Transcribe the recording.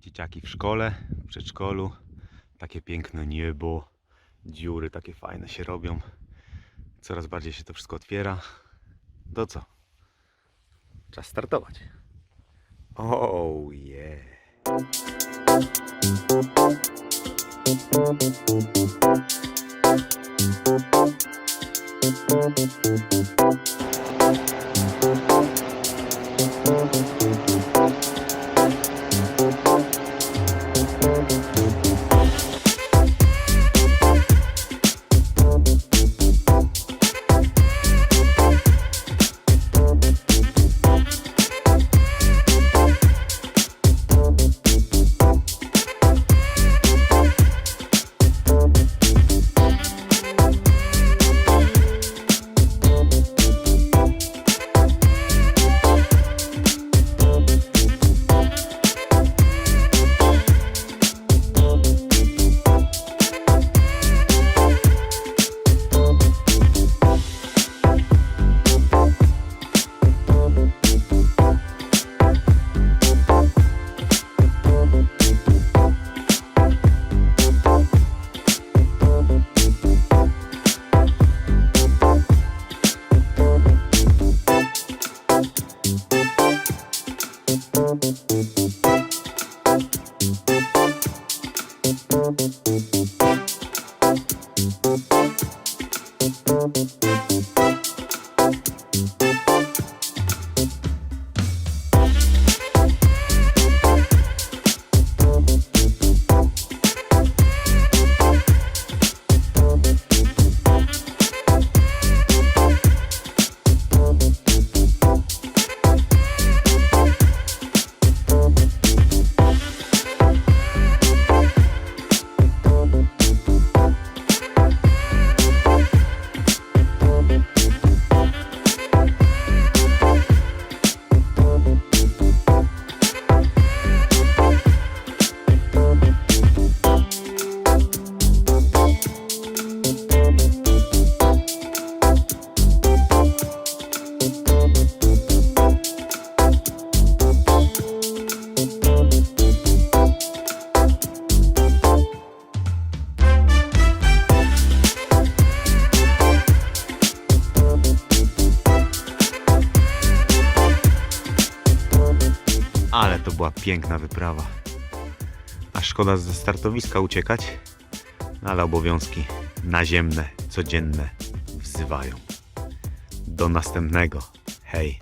Dzieciaki w szkole, w przedszkolu. Takie piękne niebo, dziury takie fajne się robią. Coraz bardziej się to wszystko otwiera. To co? Czas startować. Oh yeah. Thank you. Ale to była piękna wyprawa. A szkoda ze startowiska uciekać, no ale obowiązki naziemne, codzienne wzywają. Do następnego. Hej.